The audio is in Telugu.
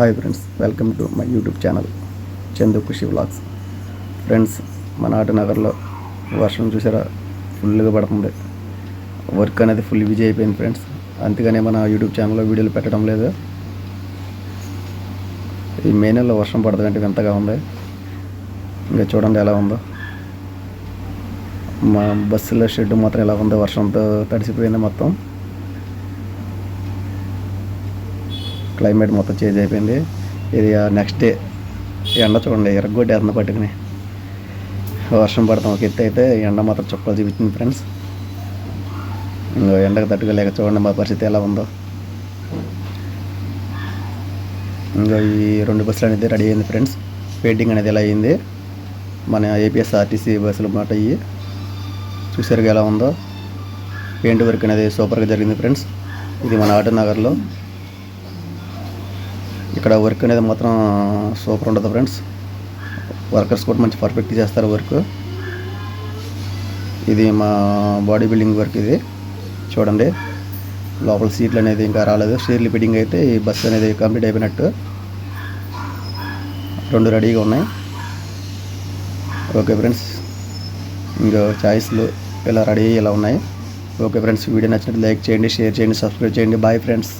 Hi friends welcome to my YouTube channel Chandu Khushi vlogs. Friends మన ఆటనగర్లో వర్షం చూసారా? ఫుల్గా పడుతుంది. వర్క్ అనేది ఫుల్ బిజీ అయిపోయింది ఫ్రెండ్స్. అందుకనే మన యూట్యూబ్ ఛానల్లో వీడియోలు పెట్టడం లేదు. ఈ మే నెలలో వర్షం పడుతుందంటే వింతగా ఉంది. ఇంకా చూడండి ఎలా ఉందో. మా బస్సులో షెడ్ మాత్రం ఎలా ఉందో వర్షంతో తడిసిపోయింది మొత్తం. క్లైమేట్ మొత్తం చేంజ్ అయిపోయింది. ఇది నెక్స్ట్ డే ఎండ చూడండి ఎరగొట్టి ఎండ పట్టుకుని. వర్షం పడతాం ఒక ఎత్తు అయితే ఎండ మాత్రం చుక్కలు చూపించింది ఫ్రెండ్స్ ఇంకా ఎండకు తట్టుకోలేక చూడండి మా పరిస్థితి ఎలా ఉందో. ఇంకా ఈ రెండు బస్సులు అనేది రెడీ అయింది ఫ్రెండ్స్ పెయింటింగ్ అనేది ఎలా అయింది? మన ఏపీఎస్ ఆర్టీసీ బస్సులు మాట అయ్యి చూసారుగా ఎలా ఉందో? పెయింట్ వర్క్ అనేది సూపర్గా జరిగింది ఫ్రెండ్స్ ఇది మన ఆటో నగర్లో. ఇక్కడ వర్క్ అనేది మాత్రం సూపర్ ఉంటుంది ఫ్రెండ్స్. వర్కర్స్ కూడా మంచి పర్ఫెక్ట్ చేస్తారు వర్క్. ఇది మా బాడీ బిల్డింగ్ వర్క్ ఇది. చూడండి. లోపల సీట్లు అనేది ఇంకా రాలేదు. సీట్లు ఫిట్టింగ్ అయితే ఈ బస్సు అనేది కంప్లీట్ అయిపోయినట్టు. రెండు రెడీగా ఉన్నాయి. Okay friends. ఇంకా చాయిస్లు ఇలా రెడీ ఇలా ఉన్నాయి. ఓకే ఫ్రెండ్స్ వీడియో నచ్చినట్టు లైక్ చేయండి షేర్ చేయండి సబ్స్క్రైబ్ చేయండి. Bye friends.